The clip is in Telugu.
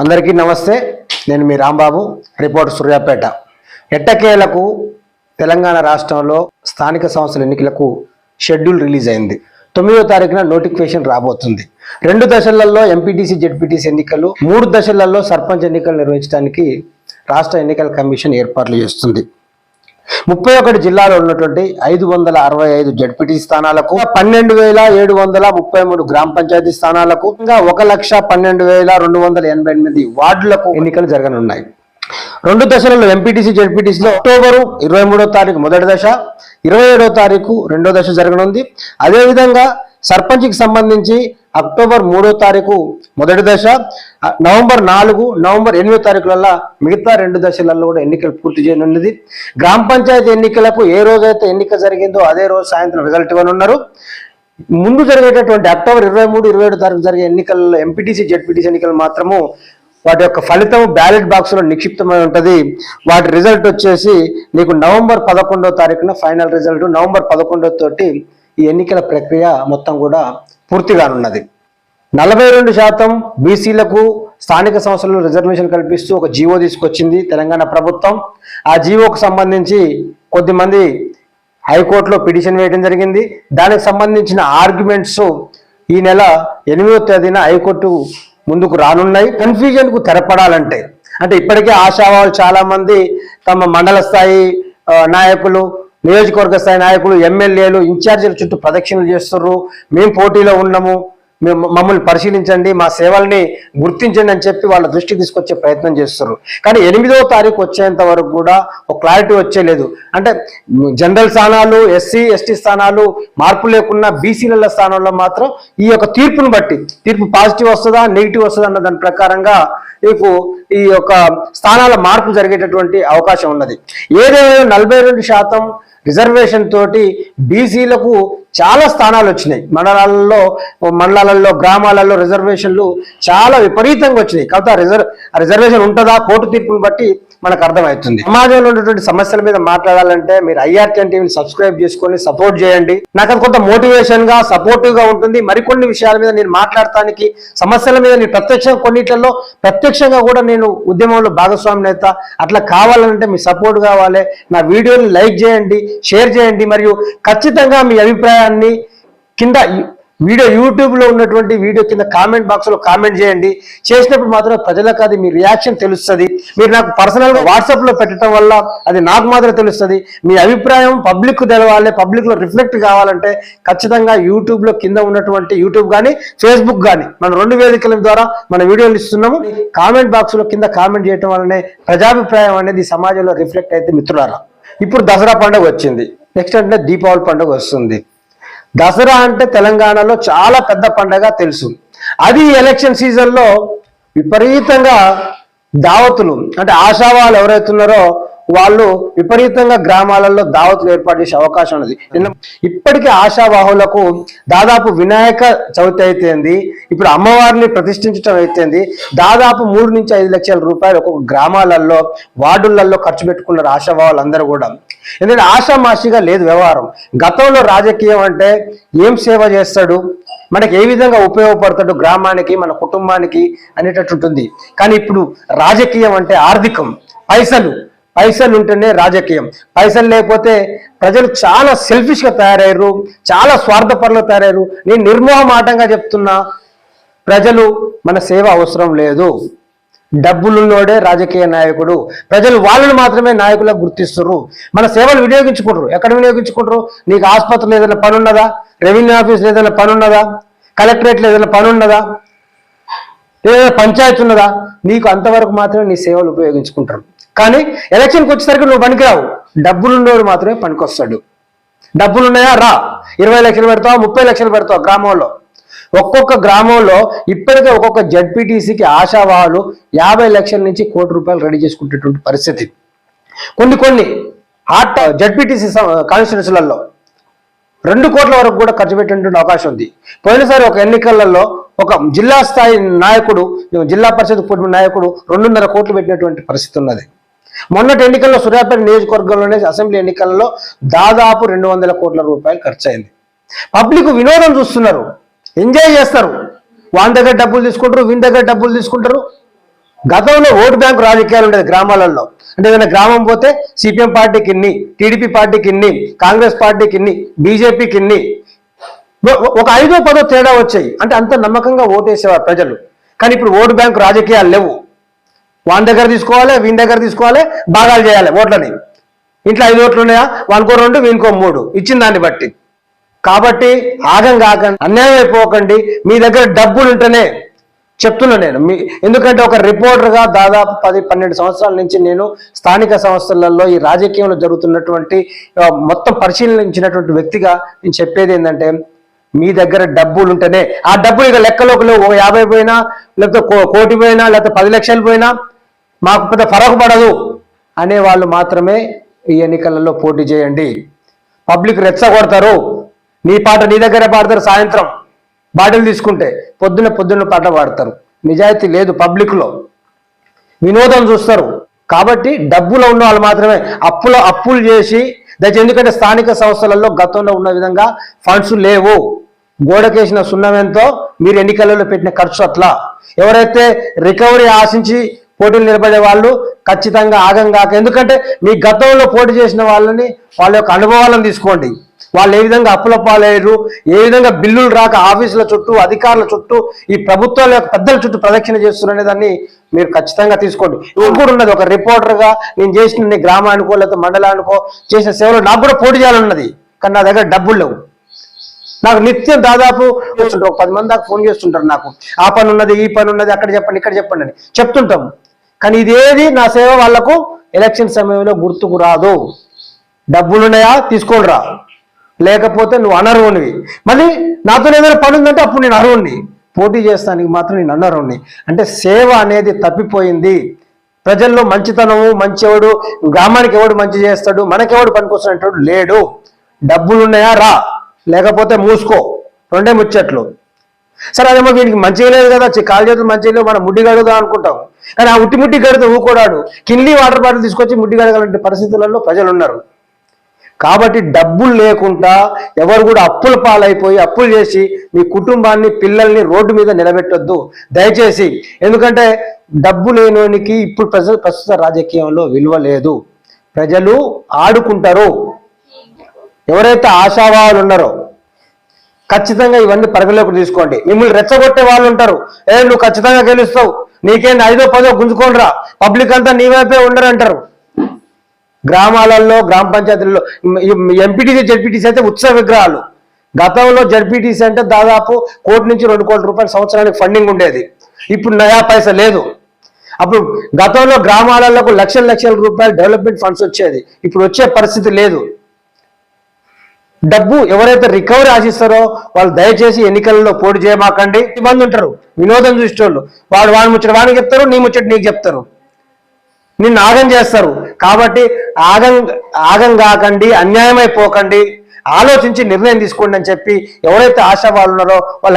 అందరికీ నమస్తే. నేను మీ రాంబాబు రిపోర్ట్ సూర్యాపేట. ఎట్టకేలకు తెలంగాణ రాష్ట్రంలో స్థానిక సంస్థల ఎన్నికలకు షెడ్యూల్ రిలీజ్ అయింది. తొమ్మిదో తారీఖున నోటిఫికేషన్ రాబోతుంది. రెండు దశలలో ఎంపీటీసీ జెడ్పీటీసీ ఎన్నికలు మూడు దశలలో సర్పంచ్ ఎన్నికలు నిర్వహించడానికి రాష్ట్ర ఎన్నికల కమిషన్ ఏర్పాట్లు చేస్తుంది. ముప్పై ఒకటి జిల్లాలో ఉన్నటువంటి ఐదు వందల అరవై ఐదు జడ్పీటీ స్థానాలకు పన్నెండు వేల ఏడు వందల ముప్పై మూడు గ్రామ పంచాయతీ స్థానాలకు ఇంకా ఒక లక్ష పన్నెండు వేల రెండు వందల ఎనభై ఎనిమిది వార్డులకు ఎన్నికలు జరగనున్నాయి. రెండు దశలలో ఎంపీటీసీ జడ్పీటీసీలో అక్టోబరు ఇరవై మూడో తారీఖు మొదటి దశ ఇరవై ఏడో తారీఖు రెండో దశ జరగనుంది. అదేవిధంగా సర్పంచ్కి సంబంధించి అక్టోబర్ మూడో తారీఖు మొదటి దశ నవంబర్ నాలుగు నవంబర్ ఎనిమిదో తారీఖులలో మిగతా రెండు దశలలో కూడా ఎన్నికలు పూర్తి చేయనున్నది. గ్రామ పంచాయతీ ఎన్నికలకు ఏ రోజైతే ఎన్నిక జరిగిందో అదే రోజు సాయంత్రం రిజల్ట్ ఇవ్వనున్నారు ముందు జరిగేటటువంటి అక్టోబర్ ఇరవై మూడు ఇరవై ఏడు తారీఖు జరిగే ఎన్నికల్లో ఎంపీటీసీ జెడ్పీటీసీ ఎన్నికలు మాత్రము వాటి యొక్క ఫలితం బ్యాలెట్ బాక్స్లో నిక్షిప్తమై ఉంటుంది. వాటి రిజల్ట్ వచ్చేసి నీకు నవంబర్ పదకొండో తారీఖున ఫైనల్ రిజల్ట్ నవంబర్ పదకొండో తోటి ఈ ఎన్నికల ప్రక్రియ మొత్తం కూడా పూర్తిగానున్నది నలభై రెండు శాతం బీసీలకు స్థానిక సంస్థలు రిజర్వేషన్ కల్పిస్తూ ఒక జీవో తీసుకొచ్చింది తెలంగాణ ప్రభుత్వం. ఆ జీవోకు సంబంధించి కొద్దిమంది హైకోర్టులో పిటిషన్ వేయడం జరిగింది. దానికి సంబంధించిన ఆర్గ్యుమెంట్స్ ఈ నెల ఎనిమిదో తేదీన హైకోర్టు ముందుకు రానున్నాయి. కన్ఫ్యూజన్కు తెరపడాలంటే అంటే ఇప్పటికే ఆశావాళ్ళు చాలామంది తమ మండల స్థాయి నాయకులు నియోజకవర్గ స్థాయి నాయకులు ఎమ్మెల్యేలు ఇన్ఛార్జీల చుట్టూ ప్రదక్షిణలు చేస్తున్నారు మేము పోటీలో ఉన్నాము. మేము మమ్మల్ని పరిశీలించండి మా సేవల్ని గుర్తించండి అని చెప్పి వాళ్ళ దృష్టికి తీసుకొచ్చే ప్రయత్నం చేస్తారు కానీ ఎనిమిదవ తారీఖు వచ్చేంత వరకు కూడా ఒక క్లారిటీ వచ్చేలేదు అంటే జనరల్ స్థానాలు ఎస్సీ ఎస్టీ స్థానాలు మార్పు లేకున్నా బీసీల స్థానాల్లో మాత్రం ఈ యొక్క తీర్పును బట్టి తీర్పు పాజిటివ్ వస్తుందా నెగిటివ్ వస్తుందా అన్న దాని ప్రకారంగా మీకు ఈ యొక్క స్థానాల మార్పు జరిగేటటువంటి అవకాశం ఉన్నది. ఏదేమైనా నలభై రెండు శాతం రిజర్వేషన్ తోటి బీసీలకు చాలా స్థానాలు వచ్చినాయి. మండలాలలో మండలాలలో గ్రామాలలో రిజర్వేషన్లు చాలా విపరీతంగా వచ్చినాయి. కాబట్టి ఆ రిజర్వ్ రిజర్వేషన్ ఉంటుందా? కోర్టు తీర్పును బట్టి మనకు అర్థమవుతుంది. సమాజంలో ఉన్నటువంటి సమస్యల మీద మాట్లాడాలంటే మీరు ఐఆర్టీఎన్ టీవీని సబ్స్క్రైబ్ చేసుకొని సపోర్ట్ చేయండి. నాకు అది కొంత మోటివేషన్గా సపోర్టివ్గా ఉంటుంది. మరికొన్ని విషయాల మీద నేను మాట్లాడటానికి సమస్యల మీద నేను ప్రత్యక్షంగా కొన్నిట్లలో ప్రత్యక్షంగా కూడా నేను ఉద్యమంలో భాగస్వామి నేత. అట్లా కావాలంటే మీ సపోర్ట్ కావాలి. నా వీడియోని లైక్ చేయండి షేర్ చేయండి. మరియు ఖచ్చితంగా మీ అభిప్రాయాన్ని కింద వీడియో యూట్యూబ్లో ఉన్నటువంటి వీడియో కింద కామెంట్ బాక్స్లో కామెంట్ చేయండి. చేసినప్పుడు మాత్రం ప్రజలకు అది మీ రియాక్షన్ తెలుస్తుంది. మీరు నాకు పర్సనల్గా వాట్సాప్లో పెట్టడం వల్ల అది నాకు మాత్రం తెలుస్తుంది. మీ అభిప్రాయం పబ్లిక్ తెలవాలి పబ్లిక్లో రిఫ్లెక్ట్ కావాలంటే ఖచ్చితంగా యూట్యూబ్లో కింద ఉన్నటువంటి యూట్యూబ్ కానీ ఫేస్బుక్ కానీ మన రెండు వేదికల ద్వారా మన వీడియోలు ఇస్తున్నాము. కామెంట్ బాక్స్లో కింద కామెంట్ చేయడం వల్లనే ప్రజాభిప్రాయం అనేది సమాజంలో రిఫ్లెక్ట్ అయితే మిత్రులారా. ఇప్పుడు దసరా పండుగ వచ్చింది. నెక్స్ట్ అంటే దీపావళి పండుగ వస్తుంది. దసరా అంటే తెలంగాణలో చాలా పెద్ద పండగ తెలుసు. అది ఎలక్షన్ సీజన్లో విపరీతంగా దావతులు అంటే ఆశావాలు ఎవరైతున్నారో వాళ్ళు విపరీతంగా గ్రామాలలో దావతులు ఏర్పాటు చేసే అవకాశం ఉన్నది. నిన్న ఇప్పటికీ ఆశావాహులకు దాదాపు వినాయక చవితి అయితేంది ఇప్పుడు అమ్మవారిని ప్రతిష్ఠించడం అయితేంది దాదాపు మూడు నుంచి ఐదు లక్షల రూపాయలు ఒక్కొక్క గ్రామాలలో వార్డులలో ఖర్చు పెట్టుకున్నారు ఆశావాహులు అందరూ కూడా. ఎందుకంటే ఆషామాషిగా లేదు వ్యవహారం. గతంలో రాజకీయం అంటే ఏం సేవ చేస్తాడు? మనకి ఏ విధంగా ఉపయోగపడతాడు గ్రామానికి మన కుటుంబానికి అనేటట్టు ఉంటుంది. కానీ ఇప్పుడు రాజకీయం అంటే ఆర్థికం పైసలు. పైసలు ఉంటేనే రాజకీయం. పైసలు లేకపోతే ప్రజలు చాలా సెల్ఫిష్గా తయారయ్యారు చాలా స్వార్థపరులు తయారయ్యారు. నేను నిర్మోహమాటంగా చెప్తున్నా ప్రజలు మన సేవ అవసరం లేదు. డబ్బులున్నోడే రాజకీయ నాయకుడు. ప్రజలు వాళ్ళని మాత్రమే నాయకులకు గుర్తిస్తున్నారు మన సేవలు వినియోగించుకుంటారు ఎక్కడ వినియోగించుకుంటారు నీకు ఆసుపత్రులు ఏదైనా పని ఉన్నదా రెవెన్యూ ఆఫీస్లో ఏదైనా పని ఉన్నదా కలెక్టరేట్లో ఏదైనా పని ఉన్నదా ఏదైనా పంచాయతీ ఉన్నదా? నీకు అంతవరకు మాత్రమే నీ సేవలు ఉపయోగించుకుంటారు కానీ ఎలక్షన్కి వచ్చేసరికి నువ్వు పనికిరావు. డబ్బులున్నోడు మాత్రమే పనికొస్తాడు. డబ్బులున్నాయా రా. ఇరవై లక్షలు పెడతావు? ముప్పై లక్షలు పెడతావు గ్రామంలో? ఒక్కొక్క గ్రామంలో ఇప్పటికే ఒక్కొక్క జడ్పీటీసీకి ఆశావాహులు యాభై లక్షల నుంచి కోటి రూపాయలు రెడీ చేసుకునేటువంటి పరిస్థితి. కొన్ని కొన్ని ఆట జడ్పీటీసీ కాన్స్టిట్యూన్సీలలో రెండు కోట్ల వరకు కూడా ఖర్చు పెట్టేటువంటి అవకాశం ఉంది. పోయినసారి ఒక ఎన్నికలలో ఒక జిల్లా స్థాయి నాయకుడు జిల్లా పరిషత్ నాయకుడు రెండున్నర కోట్లు పెట్టినటువంటి పరిస్థితి ఉన్నది. మొన్నటి ఎన్నికల్లో సూర్యాపేట నియోజకవర్గంలోనే అసెంబ్లీ ఎన్నికల్లో దాదాపు రెండు వందల కోట్ల రూపాయలు ఖర్చు అయింది పబ్లిక్ వినోదం చూస్తున్నారు. ఎంజాయ్ చేస్తారు. వాళ్ళ దగ్గర డబ్బులు తీసుకుంటారు వీని దగ్గర డబ్బులు తీసుకుంటారు. గతంలో ఓటు బ్యాంకు రాజకీయాలు ఉండేది గ్రామాలలో. అంటే ఏదైనా గ్రామం పోతే సిపిఎం పార్టీకి ఇన్ని టీడీపీ పార్టీకి ఇన్ని కాంగ్రెస్ పార్టీకి ఇన్ని బీజేపీకి ఇన్ని ఒక ఐదో పదో తేడా వచ్చాయి. అంటే అంత నమ్మకంగా ఓటేసేవారు ప్రజలు. కానీ ఇప్పుడు ఓటు బ్యాంకు రాజకీయాలు లేవు. వాని దగ్గర తీసుకోవాలి వీని దగ్గర తీసుకోవాలి భాగాలు చేయాలి ఓట్లని. ఇంట్లో ఐదు ఓట్లు ఉన్నాయా? వానికో రెండు వీనికో మూడు. ఇచ్చిన దాన్ని బట్టి. కాబట్టి ఆగం కాకండి అన్యాయం అయిపోకండి. మీ దగ్గర డబ్బులు ఉంటేనే చెప్తున్నా నేను. మీ ఎందుకంటే ఒక రిపోర్టర్గా దాదాపు పది పన్నెండు సంవత్సరాల నుంచి నేను స్థానిక సంస్థలలో ఈ రాజకీయంలో జరుగుతున్నటువంటి మొత్తం పరిశీలించినటువంటి వ్యక్తిగా నేను చెప్పేది ఏంటంటే మీ దగ్గర డబ్బులు ఉంటేనే. ఆ డబ్బులు ఇక లెక్కలోకి ఒక యాభై పోయినా లేకపోతే కో- కోటి పోయినా లేకపోతే పది లక్షలు పోయినా మాకు పెద్ద ఫరక పడదు అనే వాళ్ళు మాత్రమే ఈ ఎన్నికలలో పోటీ చేయండి. పబ్లిక్ రెచ్చగొడతారు. నీ పాట నీ దగ్గరే పాడతారు సాయంత్రం. బాటిల్ తీసుకుంటే పొద్దున్న పొద్దున్న పాట పాడతారు. నిజాయితీ లేదు పబ్లిక్లో. వినోదం చూస్తారు. కాబట్టి డబ్బులో ఉన్న వాళ్ళు మాత్రమే అప్పులో అప్పులు చేసి దయచేసి ఎందుకంటే స్థానిక సంస్థలలో గతంలో ఉన్న విధంగా ఫండ్స్ లేవు. గోడకేసిన సున్నమెంతో మీరు ఎన్నికలలో పెట్టిన ఖర్చు అట్లా. ఎవరైతే రికవరీ ఆశించి పోటీలు నిలబడే వాళ్ళు ఖచ్చితంగా ఆగం కాక ఎందుకంటే మీ గతంలో పోటీ చేసిన వాళ్ళని వాళ్ళ యొక్క అనుభవాలను తీసుకోండి. వాళ్ళు ఏ విధంగా అప్పుల పాలయ్యారు ఏ విధంగా బిల్లులు రాక ఆఫీసుల చుట్టూ అధికారుల చుట్టూ ఈ ప్రభుత్వాల యొక్క పెద్దల చుట్టూ ప్రదక్షిణ చేస్తున్నారనే దాన్ని మీరు ఖచ్చితంగా తీసుకోండి. ఇది కూడా ఉన్నది ఒక రిపోర్టర్గా నేను చేసిన గ్రామానికో లేకపోతే మండలానికో చేసిన సేవలు నాకు కూడా పోటీ చేయాలన్నది కానీ నా దగ్గర డబ్బులు లేవు. నాకు నిత్యం దాదాపు ఒక పది మంది దాకా ఫోన్ చేస్తుంటారు నాకు. ఆ పని ఉన్నది ఈ పని ఉన్నది అక్కడ చెప్పండి ఇక్కడ చెప్పండి అని చెప్తుంటాం కానీ ఇదేది నా సేవ వాళ్ళకు ఎలక్షన్ సమయంలో గుర్తుకు రాదు. డబ్బులున్నాయా? తీసుకోండి రా లేకపోతే నువ్వు అనర్హునివి. మళ్ళీ నాతో ఏదైనా పని ఉందంటే అప్పుడు నేను అర్హుణ్ణి పోటీ చేస్తానికి మాత్రం నేను అనర్హుణ్ణి. అంటే సేవ అనేది తప్పిపోయింది. ప్రజల్లో మంచితనము మంచివాడు గ్రామానికి ఎవడు మంచి చేస్తాడు మనకెవడు పనికొస్తాడు లేడు. డబ్బులున్నాయా? రా. లేకపోతే మూసుకో. రెండే ముచ్చట్లు. సరే అదేమో వీడికి మంచిగా లేదు కదా కాలు చేతులు మంచిగా లేవు మనం ముడ్డి గడుగుదాం అనుకుంటాం కానీ ఆ ఉట్టి ముట్టి గడితే ఊకోడాడు. కిన్లీ వాటర్ బాటిల్ తీసుకొచ్చి ముడ్డి గడగాలంటే పరిస్థితులలో ప్రజలు ఉన్నారు కాబట్టి డబ్బులు లేకుండా ఎవరు కూడా అప్పుల పాలైపోయి అప్పులు చేసి మీ కుటుంబాన్ని పిల్లల్ని రోడ్డు మీద నిలబెట్టొద్దు. దయచేసి ఎందుకంటే డబ్బు లేనోనికి ఇప్పుడు ప్రజ ప్రస్తుత రాజకీయంలో విలువ లేదు. ప్రజలు ఆడుకుంటారు. ఎవరైతే ఆశావాహాలు ఉన్నారో ఖచ్చితంగా ఇవన్నీ పరిగణలోకి తీసుకోండి. మిమ్మల్ని రెచ్చగొట్టే వాళ్ళు ఉంటారు. ఏ నువ్వు ఖచ్చితంగా గెలుస్తావు. నీకేంటి ఐదో పదో గుంజుకోండిరా. పబ్లిక్ అంతా నీ వైపే ఉండరంటారు. గ్రామాలలో గ్రామ పంచాయతీలలో ఎంపీటీసీ జడ్పీటీసీ అయితే ఉత్సవ విగ్రహాలు. గతంలో జడ్పీటీసీ అంటే దాదాపు కోటి నుంచి రెండు కోట్ల రూపాయల సంవత్సరానికి ఫండింగ్ ఉండేది. ఇప్పుడు నయా పైసా లేదు. అప్పుడు గతంలో గ్రామాలలో లక్షల లక్షల రూపాయలు డెవలప్మెంట్ ఫండ్స్ వచ్చేది. ఇప్పుడు వచ్చే పరిస్థితి లేదు. డబ్బు ఎవరైతే రికవరీ ఆశిస్తారో వాళ్ళు దయచేసి ఎన్నికల్లో పోటీ చేయమాకండి మంది ఉంటారు వినోదం చూసేటోళ్ళు. వాడు వాడి ముచ్చట వాడికి చెప్తారు నీ ముచ్చట నీకు చెప్తారు. నిన్ను ఆగం చేస్తారు. కాబట్టి ఆగం ఆగం కాకండి అన్యాయమైపోకండి ఆలోచించి నిర్ణయం తీసుకోండి అని చెప్పి ఎవరైతే ఆశావాళ్ళు ఉన్నారో వాళ్ళ